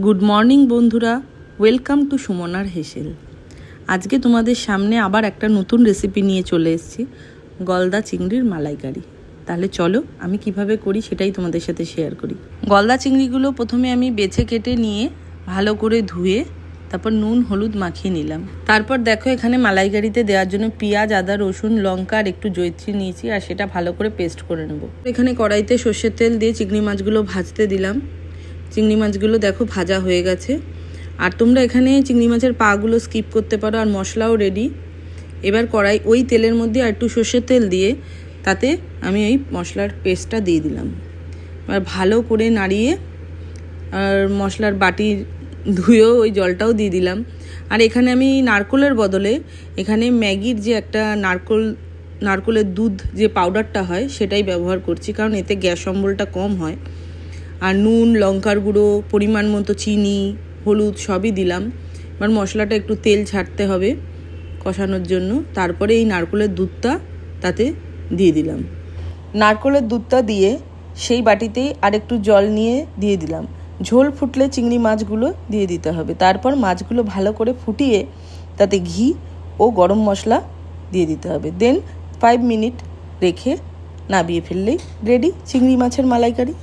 Good morning বন্ধুরা, welcome to সুমনার হেসেল। আজকে তোমাদের সামনে আবার একটা নতুন রেসিপি নিয়ে চলে এসেছি, গলদা চিংড়ির মালাইকারি। তাহলে চলো, আমি কীভাবে করি সেটাই তোমাদের সাথে শেয়ার করি। গলদা চিংড়িগুলো প্রথমে আমি বেছে কেটে নিয়ে ভালো করে ধুয়ে তারপর নুন, হলুদ মাখিয়ে নিলাম। তারপর দেখো এখানে মালাইকারিতে দেওয়ার জন্য পেঁয়াজ, আদা, রসুন, লঙ্কা আর একটু জৈত্রী নিয়েছি আর সেটা ভালো করে পেস্ট করে নেব। এখানে কড়াইতে সর্ষের তেল দিয়ে চিংড়ি মাছগুলো ভাজতে দিলাম। চিংড়ি মাছগুলো দেখো ভাজা হয়ে গেছে। আর তোমরা এখানে চিংড়ি মাছের পাগুলো স্কিপ করতে পারো আর মশলাও রেডি এবার কড়াই ওই তেলের মধ্যে আর একটু সর্ষের তেল দিয়ে তাতে আমি ওই মশলার পেস্টটা দিয়ে দিলাম। এবার ভালো করে নাড়িয়ে আর মশলার বাটি ধুয়েও ওই জলটাও দিয়ে দিলাম। আর এখানে আমি নারকোলের বদলে এখানে ম্যাগির যে একটা নারকোল, নারকোলের দুধ যে পাউডারটা হয় সেটাই ব্যবহার করছি, কারণ এতে গ্যাস অম্বলটা কম হয়। আর নুন, লঙ্কার গুঁড়ো, পরিমাণ মতো চিনি, হলুদ সবই দিলাম। এবার মশলাটা একটু তেল ছাড়তে হবে কষানোর জন্য। তারপরে এই নারকোলের দুধটা তাতে দিয়ে দিলাম। নারকোলের দুধটা দিয়ে সেই বাটিতেই আরেকটু জল নিয়ে দিয়ে দিলাম। ঝোল ফুটলে চিংড়ি মাছগুলো দিয়ে দিতে হবে। তারপর মাছগুলো ভালো করে ফুটিয়ে তাতে ঘি ও গরম মশলা দিয়ে দিতে হবে। দেন ফাইভ মিনিট রেখে নাবিয়ে ফেললেই রেডি চিংড়ি মাছের মালাইকারি।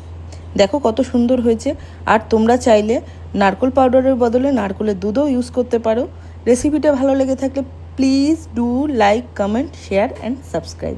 দেখো কত সুন্দর হয়েছে। আর তোমরা চাইলে নারকোল পাউডারের বদলে নারকোলের দুধও ইউজ করতে পারো। রেসিপিটা ভালো লেগে থাকলে please do like comment share and subscribe